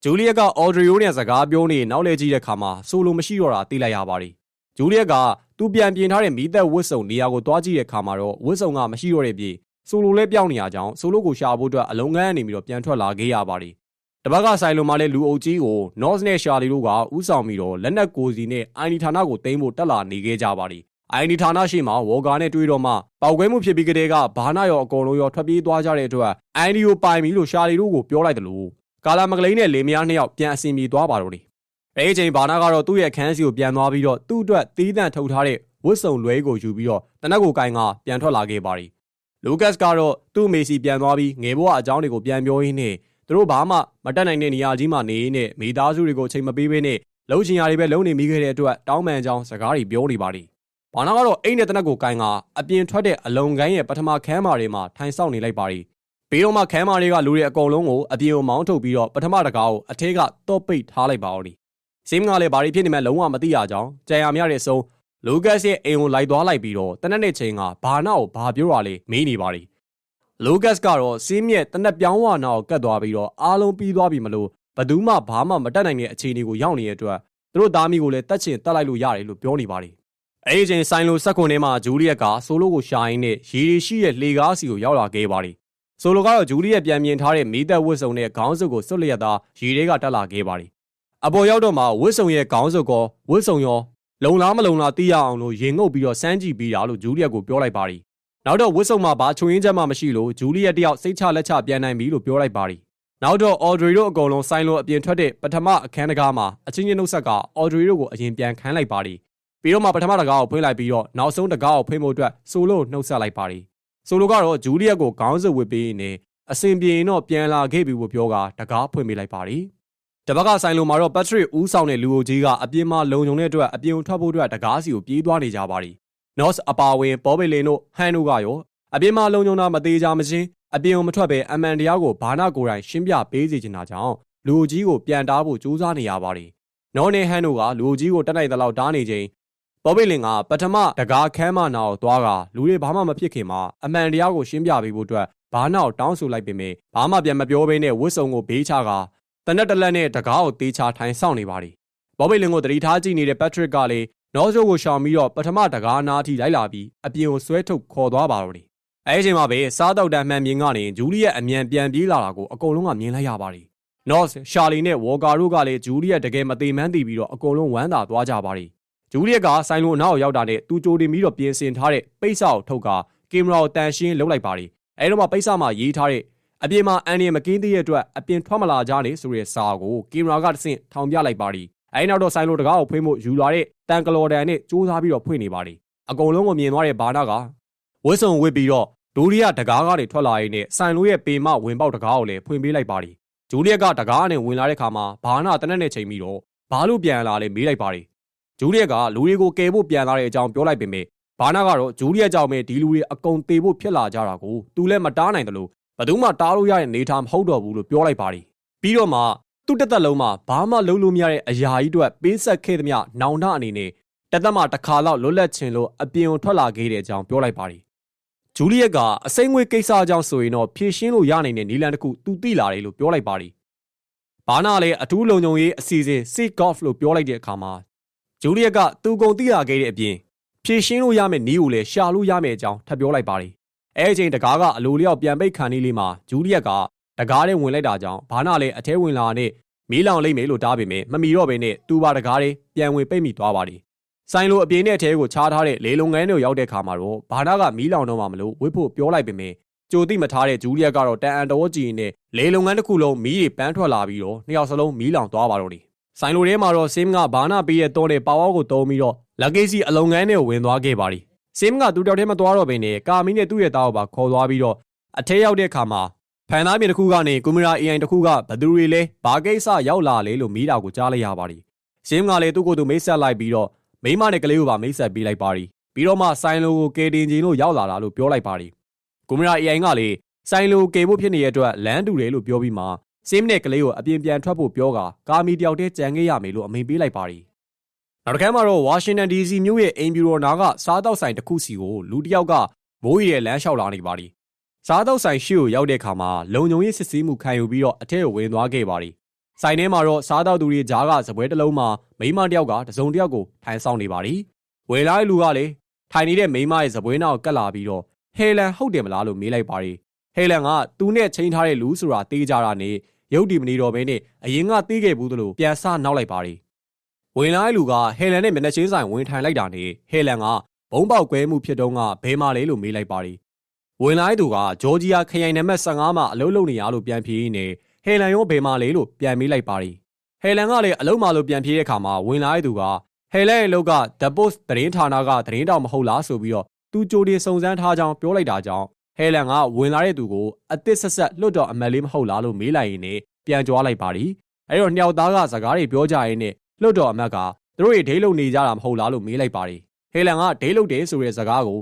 S1: ဂျူလီယက်ကအော်ဒရီယိုနဲ့စကားပြောနေနောက်လဲကြည့်တဲ့အခါမှာဆိုလိုမရှိတော့တာသိလိုက်ရပါတယ် ဂျူလီယက်ကသူပြန်ပြင်ထားတဲ့မိသက်ဝတ်စုံနေရာကိုတွားကြည့်တဲ့အခါမှာတော့ဝတ်စုံကမရှိတော့တဲ့ပြည်ဆိုလိုလဲပြောင်းနေရကြောင်းဆိုလိုကိုရှာဖို့အတွက်အလုံးကန်းနေပြီးတော့ပြန်ထွက်လာခဲ့ရပါတယ်တပတ်ကဆိုင်လိုမှာလဲလူအုပ်ကြီးကို North နဲ့ Charlie တို့ကဥဆောင်ပြီးတော့လက်နက်ကိုစီနဲ့ ID ဌာနကိုတင်ဖို့တက်လာနေခဲ့ကြပါတယ်။ ID ဌာနရှိမှာဝေါ်ကာနဲ့တွေ့တော့မှပောက်ကွဲမှုဖြစ်ပြီးကတည်းကဘာနာရောအကုန်လုံးရောထွက်ပြေးသွားကြတဲ့အတွက် ID ကိုပိုင်ပြီးလို့ Charlie တို့ကိုပြောလိုက်တယ်လို့ကာလာမကလေးနဲ့လေမယားနှစ်ယောက်ပြန်အစီအမီသွားပါတော့တယ်။ အဲဒီအချိန်ဘာနာကတော့သူ့ရဲ့ခန်းစီကိုပြန်သွားပြီးတော့သူ့အတွက်တီးတန့်ထုတ်ထားတဲ့ဝတ်စုံလွဲကိုယူပြီးတော့တနက်ကိုကိုင်ကပြန်ထွက်လာခဲ့ပါတယ်။လူကတ်ကတော့သူ့မေစီပြန်သွားပြီးငယ်ဘဝအကြောင်းတွေကိုပြန်ပြောရင်းနဲ့သူတို့ဘာမှမတက်နိုင်တဲ့နေရာကြီးမှာနေနေမိသားစုတွေကိုချိန်မပေးဘဲနဲ့လှုပ်ချင်ရတွေပဲလုံနေမိခဲ့တဲ့အတွက်တောင်းပန်ကြောင်းစကားတွေပြောနေပါတယ်။ဘာနာကတော့အိမ်နဲ့တနက်ကိုကိုင်ကအပြင်ထွက်တဲ့အလုံကိုင်းရဲ့ပထမခန်းမာတွေမှာထိုင်ဆောင်နေလိုက်ပါတယ်။ပြီးတော့မှခန်းမာတွေကလူတွေအကုန်လုံးကိုအပြင်ကိုမောင်းထုတ်ပြီးတော့ပထမတကားကိုအထက်ကတော့ပိတ်ထားလိုက်ပါဦး။ စင်းကလည်းဘာတွေဖြစ်နေမှလုံးဝမသိရကြောင်းကြံရမရတဲ့အဆုံးလူကတ်ရဲ့အိမ်ကိုလိုက်သွားလိုက်ပြီးတော့တနက်နေ့ချိန်ကဘာနာကိုဘာပြောရလဲမေးနေပါတယ်လိုကတ်ကတော့စင်းမြက်တနက်ပြောင်းဝနာကိုကတ်သွားပြီးတော့အားလုံးပြီးသွားပြီမလို့ဘသူမှဘာမှမတက်နိုင်တဲ့အခြေအနေကိုရောက်နေတဲ့အတွက်သူတို့သားမိကိုလည်းတက်ချင်တက်လိုက်လို့ရတယ်လို့ပြောနေပါတယ်။အဲဒီချိန်ဆိုင်လိုဆက်ခွန်ထဲမှာဂျူလီယက်ကဆိုလိုကိုရှာရင်းနဲ့ရေရီရှိရဲ့လေကားစီကိုရောက်လာခဲ့ပါတယ်။ဆိုလိုကတော့ဂျူလီယက်ပြန်မြင်ထားတဲ့မိသက်ဝတ်စုံနဲ့ခေါင်းစုပ်ကိုစွတ်လျက်သားရေထဲကတက်လာခဲ့ပါတယ်။ အပေါ်ရောက်တော့မှဝတ်စုံရဲ့ခေါင်းစုပ်ကောဝတ်စုံရောလုံလားမလုံလားသိရအောင်လို့ရင်ငုပ်ပြီးတော့စမ်းကြည့်ပြီးတာလို့ဂျူလီယက်ကိုပြောလိုက်ပါတယ်နောက်တော့ဝစ်ဆုံမှာဘာချွင်းချက်မှမရှိလို့ဂျူလီယက်တယောက်စိတ်ချလက်ချပြန်နိုင်ပြီလို့ပြောလိုက်ပါတယ်နောက်တော့အော်ဒရီတို့အကုန်လုံးဆိုင်လိုအပြင်ထွက်တဲ့ပထမအခန်းတကားမှာအချင်းချင်းနှုတ်ဆက်ကအော်ဒရီတို့ကိုအရင်ပြန်ခန်းလိုက်ပါတယ်ပြီးတော့မှပထမတကားကိုဖွင့်လိုက်ပြီးတော့နောက်ဆုံးတကားကိုဖွင့်ဖို့အတွက်ဆိုလိုနှုတ်ဆက်လိုက်ပါတယ်ဆိုလိုကတော့ဂျူလီယက်ကိုခေါင်းစုပ်ဝစ်ပေးနေအစင်ပြေရင်တော့ပြန်လာခဲ့ပြီလို့ပြောကတကားဖွင့်ပေးလိုက်ပါတယ် တပတ်ကဆိုင်လိုမှာတော့ပတ်ထရစ်ဦးဆောင်တဲ့လူအိုကြီးကအပြင်မှာလုံုံတဲ့အတွက်အပြင်ထွက်ဖို့အတွက်တကားစီကိုပြေးသွားနေကြပါတယ်နော့စ်အပါဝင်ပေါ်ပေလင်တို့ဟန်တို့ကရောအပြင်မှာလုံခြုံတာမသေးကြမချင်းအပြင်ကိုမထွက်ပဲအမှန်တရားကိုဘာနာကိုယ်တိုင်ရှင်းပြပေးစီချင်တာကြောင့်လူကြီးကိုပြန်တားဖို့ကြိုးစားနေရပါတယ်။နော်နေဟန်တို့ကလူကြီးကိုတက်နိုင်တဲ့လောက်တားနေချိန်ပေါ်ပေလင်ကပထမတကားခမ်းမနာကိုသွားကလူတွေဘာမှမဖြစ်ခင်မှာအမှန်တရားကိုရှင်းပြပေးဖို့အတွက်ဘာနာကိုတောင်းဆိုလိုက်ပေမဲ့ဘာမှပြန်မပြောဘဲနဲ့ဝစ်စုံကိုဘေးချက တနက်တလက်နဲ့တကားကိုတေးချထိုင်ဆောင်နေပါတယ်။ဘော်ဘေလင်ကိုတတိထားကြည့်နေတဲ့ပက်ထရစ်ကလည်းနော့ဇိုကိုရှောင်ပြီးတော့ပထမတကားနားထိလိုက်လာပြီးအပြင်ကိုဆွဲထုတ်ခေါ်သွားပါတော့တယ်။အဲဒီအချိန်မှာပဲစားတောက်တန်မှန်မြင်ကနေဂျူလီယက်အမြန်ပြန်ပြေးလာတာကိုအကုန်လုံးကမြင်လိုက်ရပါတယ်။နော့စ်ရှာလီနဲ့ဝေါ်ကာတို့ကလည်းဂျူလီယက်တကယ်မသေးမှန်းသိပြီးတော့အကုန်လုံးဝမ်းသာသွားကြပါတယ်။ဂျူလီယက်ကဆိုင်လိုအနောက်ရောက်တာနဲ့သူကြိုတင်ပြီးတော့ပြင်ဆင်ထားတဲ့ပိတ်စာကိုထုတ်ကကင်မရာကိုတန်ရှင်းလုပ်လိုက်ပါတယ်။အဲဒီတော့မှပိတ်စာမှာရေးထားတဲ့ အပြင်မှာအန်ရီမကင်းသေးတဲ့အတွက်အပြင်ထွက်မလာကြနဲ့ဆိုတဲ့စာကိုကင်မရာကတဆင့်ထောင်ပြလိုက်ပါတယ်အဲဒီနောက်တော့ဆိုင်လိုတကားကိုဖွင့်ဖို့ယူလာတဲ့တန်ကလော်တန်နဲ့စူးစမ်းပြီးတော့ဖွင့်နေပါလေအကုန်လုံးကိုမြင်သွားတဲ့ဘာနာကဝစ်စုံဝစ်ပြီးတော့ဒိုရီယာတကားကနေထွက်လာရင်းနဲ့ဆိုင်လိုရဲ့ပေမဝင်ပေါက်တကားကိုလည်းဖွင့်ပေးလိုက်ပါလေဂျူလီယက်ကတကားနဲ့ဝင်လာတဲ့ခါမှာဘာနာတနက်နဲ့ချိန်ပြီးတော့ဘာလို့ပြန်လာလဲမေးလိုက်ပါလေဂျူလီယက်ကလူတွေကိုကယ်ဖို့ပြန်လာတဲ့အကြောင်းပြောလိုက်ပေမဲ့ဘာနာကတော့ဂျူလီယက်ကြောင့်ပဲဒီလူတွေအကုန်သေဖို့ဖြစ်လာကြတာကိုသူလည်းမတားနိုင်တယ်လို့ ဘယ်သူမှတားလို့ရတဲ့နေထားမဟုတ်တော့ဘူးလို့ပြောလိုက်ပါလေပြီးတော့မှသူ့တက်သက်လုံးမှာဘာမှလုပ်လို့မရတဲ့အရာကြီးတွေပေးဆက်ခဲ့သမျှနောင်တအနေနဲ့တက်သက်မှာတစ်ခါတော့လွတ်လပ်ချင်လို့အပြင်ကိုထွက်လာခဲ့တဲ့အကြောင်းပြောလိုက်ပါတယ်။ဂျူလီယက်ကအစိမ့်ငွေကိစ္စအကြောင်းဆိုရင်တော့ဖြေရှင်းလို့ရနိုင်တဲ့နီလန်တစ်ခုသူသိလာတယ်လို့ပြောလိုက်ပါတယ်။ဘာနာလည်းအထူးလုံခြုံရေးအစီအစဉ် Sea Golf လို့ပြောလိုက်တဲ့အခါမှာဂျူလီယက်ကသူကုန်သိလာခဲ့တဲ့အပြင်ဖြေရှင်းလို့ရမယ့်နီးကိုလည်းရှာလို့ရမယ့်အကြောင်းထပ်ပြောလိုက်ပါတယ်။ အဲအချိန်တကားကအလိုလျောက်ပြန်ပိတ်ခံနေလေးမှာဂျူလီယက်ကတကားထဲဝင်လိုက်တာကြောင့်ဘာနာလည်းအထဲဝင်လာတဲ့မီးလောင်လိမ့်မယ်လို့တားပေမဲ့မမီတော့ဘဲနဲ့သူ့ဘာတကားတွေပြန်ဝင်ပိတ်မိသွားပါတယ်။ဆိုင်လိုအပြင်းနဲ့အထဲကိုချားထားတဲ့လေလုံငန်းတွေရောက်တဲ့ခါမှာတော့ဘာနာကမီးလောင်တော့မှမလို့ဝစ်ဖို့ပြောလိုက်ပေမဲ့ကြိုတိမထားတဲ့ဂျူလီယက်ကတော့တန်အန်တော်ကြည်နဲ့လေလုံငန်းတစ်ခုလုံးမီးတွေပန်းထွက်လာပြီးတော့နှစ်ယောက်စလုံးမီးလောင်သွားပါတော့တယ်။ဆိုင်လိုထဲမှာတော့ဆင်းကဘာနာပေးရဲ့တော့တဲ့ပါဝါကိုတုံးပြီးတော့လက်ကေးစီအလုံငန်းနဲ့ဝင်သွားခဲ့ပါတယ်။ ဆင်းကသူ့တောက်ထဲမသွားတော့ဘဲနဲ့ကာမီနဲ့သူ့ရဲ့သားကိုပါခေါ်သွားပြီးတော့အထဲရောက်တဲ့ခါမှာဖန်သားမြေတစ်ခုကနေကွန်မရာ AI တစ်ခုကဘသူတွေလဲဘာကိစ္စရောက်လာလဲလို့မိတာကိုကြားလိုက်ရပါတယ်။ရှင်းကလည်းသူ့ကိုယ်သူမိတ်ဆက်လိုက်ပြီးတော့မိမနဲ့ကလေးကိုပါမိတ်ဆက်ပေးလိုက်ပါတယ်။ပြီးတော့မှဆိုင်လိုကိုကယ်တင်ခြင်းလို့ရောက်လာတာလို့ပြောလိုက်ပါတယ်။ကွန်မရာ AI ကလည်းဆိုင်လိုကယ်ဖို့ဖြစ်နေတဲ့အတွက်လမ်းတူတယ်လို့ပြောပြီးမှစင်းနဲ့ကလေးကိုအပြင်ပြန်ထွက်ဖို့ပြောကကာမီတယောက်တည်းကြံခဲ့ရမယ်လို့အမိန်ပေးလိုက်ပါတယ် နောက်တစ်ခါမှာတော့ Washington DC မြို့ရဲ့အိမ်ဖြူတော်နားကစားတောက်ဆိုင်တစ်ခုစီကိုလူတစ်ယောက်ကမိုးရီရဲ့လမ်းလျှောက်လာနေပါသည်စားတောက်ဆိုင်ရှိကိုရောက်တဲ့အခါမှာလုံခြုံရေးစစ်ဆေးမှုခံယူပြီးတော့အထက်ကိုဝင်သွားခဲ့ပါသည်ဆိုင်ထဲမှာတော့စားတောက်သူတွေကြားကစပွဲတစ်လုံးမှာမိန်းမတစ်ယောက်ကတစုံတစ်ယောက်ကိုထိုင်ဆောင်နေပါသည်ဝယ်လာတဲ့လူကလည်းထိုင်နေတဲ့မိန်းမရဲ့စပွဲနောက်ကိုကတ်လာပြီးတော့ဟဲလန်ဟုတ်တယ်မလားလို့မေးလိုက်ပါသည်ဟဲလန်ကသူနဲ့ချိန်ထားတဲ့လူဆိုတာတေးကြတာနဲ့ရုပ်တည်မနေတော့ဘဲနဲ့အရင်ကတေးခဲ့ဘူးသလိုပြန်ဆနောက်လိုက်ပါသည် ဝင်လာတဲ့လူကဟဲလန်နဲ့မျက်နှာချင်းဆိုင်ဝင်ထိုင်လိုက်တာနဲ့ဟဲလန်ကဘုံပေါက်ကွဲမှုဖြစ်တော့ကဘဲမလဲလို့မေးလိုက်ပါသည်ဝင်လာတဲ့သူကဂျော်ဂျီယာခရိုင်နံပါတ်15မှာအလုပ်လုပ်နေရလို့ပြန်ပြေးနေဟဲလန်ရောဘဲမလဲလို့ပြန်မေးလိုက်ပါသည်ဟဲလန်ကလည်းအလုံးမလို့ပြန်ပြေးတဲ့အခါမှာဝင်လာတဲ့သူကဟဲလန်ရဲ့လောက်က The Post သတင်းဌာနကသတင်းတောင်မဟုတ်လားဆိုပြီးတော့သူကြိုတင်စုံစမ်းထားကြောင်းပြောလိုက်တာကြောင့်ဟဲလန်ကဝင်လာတဲ့သူကိုအစ်စ်ဆက်ဆက်လွတ်တော်အမတ်လေးမဟုတ်လားလို့မေးလိုက်ရင်လည်းပြန်ကြွားလိုက်ပါသည်အဲ့တော့နှစ်ယောက်သားကစကားတွေပြောကြရင်းနဲ့ လွတ်တော်အမတ်ကသူတို့တွေဒိတ်လုံနေကြတာမဟုတ်လားလို့မေးလိုက်ပါသည်ဟဲလန်ကဒိတ်လုံတယ်ဆိုတဲ့စကားကို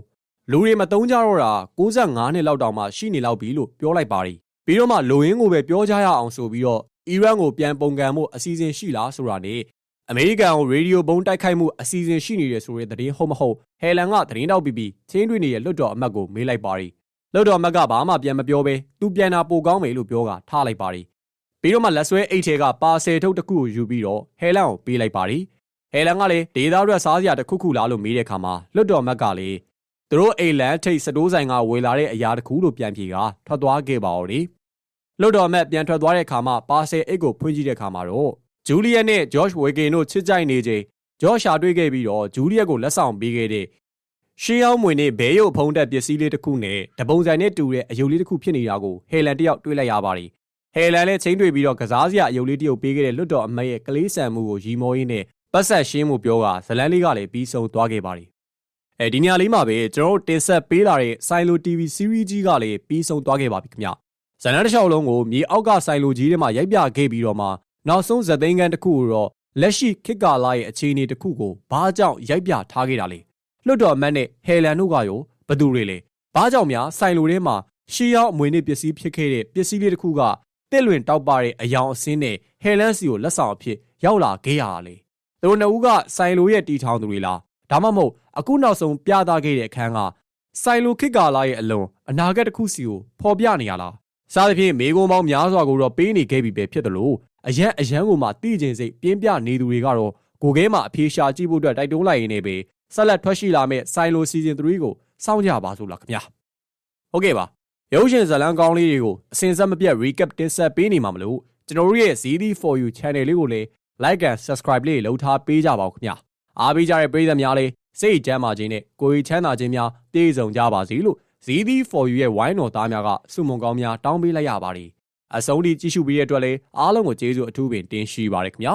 S1: လူတွေမတုံးကြတော့တာ65နှစ်လောက်တောင်မှရှိနေလောက်ပြီလို့ပြောလိုက်ပါသည်ပြီးတော့မှလိုရင်းကိုပဲပြောကြရအောင်ဆိုပြီးတော့အီရန်ကိုပြန်ပုံကန်မှုအစီအစဉ်ရှိလားဆိုတာနဲ့အမေရိကန်ကိုရေဒီယိုဘုံတိုက်ခိုက်မှုအစီအစဉ်ရှိနေတယ်ဆိုတဲ့သတင်းဟုတ်မဟုတ်ဟဲလန်ကသတင်းတောက်ပြီးပြီးချင်းတွင်းနေတဲ့လွတ်တော်အမတ်ကိုမေးလိုက်ပါသည်လွတ်တော်အမတ်ကဘာမှပြန်မပြောဘဲသူပြန်တာပိုကောင်းမယ်လို့ပြောကထားလိုက်ပါသည် ပြီးတော့မှလက်ဆွဲအိတ်ထဲကပါဆယ်ထုတ်တစ်ခုကိုယူပြီးတော့ဟဲလန်ကိုပေးလိုက်ပါသည်ဟဲလန်ကလည်းဒေသရွက်စားစရာတစ်ခုခုလားလို့မေးတဲ့အခါမှာလွတ်တော်အမတ်ကလည်းသူတို့အိမ်လန်ထိတ်စတိုးဆိုင်ကဝေလာတဲ့အရာတစ်ခုလို့ပြန်ပြေကထွက်သွားခဲ့ပါဦးတယ်လွတ်တော်အမတ်ပြန်ထွက်သွားတဲ့အခါမှာပါဆယ်အိတ်ကိုဖွင့်ကြည့်တဲ့အခါမှာတော့ဂျူလီယက်နဲ့ဂျော့ချ်ဝေကင်တို့ချစ်ကြိုက်နေချိန်ဂျော့ရှာတွေ့ခဲ့ပြီးတော့ဂျူလီယက်ကိုလက်ဆောင်ပေးခဲ့တဲ့ရှေးအောင်မွေနဲ့ဘဲရုပ်ဖုံးတက်ပစ္စည်းလေးတစ်ခုနဲ့တပုံစံနဲ့တူတဲ့အယုတ်လေးတစ်ခုဖြစ်နေတာကိုဟေလန်တယောက်တွေ့လိုက်ရပါတယ် ဟယ်လန်လည်းချင်းတွေ့ပြီးတော့ကစားစရာအယုတ်လေးတရုပ်ပေးခဲ့တဲ့လွတ်တော်အမတ်ရဲ့ကလေးဆန်မှုကိုရီမောရင်းနဲ့ပတ်ဆက်ရှင်းမှုပြောကဇလန်းလေးကလည်းပြီးဆုံးသွားခဲ့ပါတယ်။အဲဒီညလေးမှာပဲကျွန်တော်တို့တင်ဆက်ပေးလာတဲ့ဆိုင်လို TV series ကြီးကလည်းပြီးဆုံးသွားခဲ့ပါပြီခင်ဗျ။ဇလန်းတစ်လျှောက်လုံးကိုမြေအောက်ကဆိုင်လိုကြီးထဲမှာရိုက်ပြခဲ့ပြီးတော့မှနောက်ဆုံးဇသိန်းကန်တစ်ခုကိုတော့လက်ရှိခေတ်ကာလရဲ့အခြေအနေတစ်ခုကိုဘာကြောင့်ရိုက်ပြထားခဲ့တာလဲ။လွတ်တော်အမတ်နဲ့ဟယ်လန်တို့ကရောဘသူတွေလဲ။ဘာကြောင့်များဆိုင်လိုထဲမှာရှီရောက်အမွေနဲ့ပစ္စည်းဖြစ်ခဲ့တဲ့ပစ္စည်းလေးတစ်ခုက တစ်လွင်တောက်ပတဲ့အယောင်အစင်းနဲ့ဟယ်လန်စီကိုလက်ဆောင်အဖြစ်ရောက်လာခဲ့ရတာလေသူတို့နှစ်ဦးကဆိုင်လိုရဲ့တီထောင်သူတွေလားဒါမှမဟုတ်အခုနောက်ဆုံးပြသခဲ့တဲ့အခန်းကဆိုင်လိုခေတ်ကာလရဲ့အလွန်အနာဂတ်တစ်ခုစီကိုဖော်ပြနေရလားစားသဖြင့်မေကွန်ပေါင်းများစွာကိုတော့ပေးနေခဲ့ပြီပဲဖြစ်တယ်လို့အရန်အရန်ကိုမှတိကျင်စိတ်ပြင်းပြနေသူတွေကတော့ကိုခဲမှာအပြေရှာကြည့်ဖို့အတွက်တိုက်တွန်းလိုက်ရင်းနေပဲဆက်လက်ထွက်ရှိလာမဲ့ဆိုင်လိုစီဇန်3ကိုစောင့်ကြပါစို့လားခင်ဗျာဟုတ်ကဲ့ပါ ရုပ်ရှင်ဇာတ်လမ်းကောင်းလေးတွေကိုအစဉ်ဆက်မပြတ် recap တင်ဆက်ပေးနေမှာမလို့ကျွန်တော်တို့ရဲ့ ZD for you channel လေးကိုလည်း like and subscribe လေးလှုပ်ထားပေးကြပါဦးခင်ဗျာအားပေးကြတဲ့ပရိသတ်များလည်းစိတ်ချမ်းသာခြင်းနဲ့ကိုယ်ချမ်းသာခြင်းများပြည့်စုံကြပါစေလို့ ZD for you ရဲ့ဝိုင်းတော်သားများကဆုမွန်ကောင်းများတောင်းပေးလိုက်ရပါတယ်အဆုံးထိကြည့်ရှုပေးတဲ့အတွက်လည်းအားလုံးကိုကျေးဇူးအထူးပင်တင်ရှိပါရခင်ဗျာ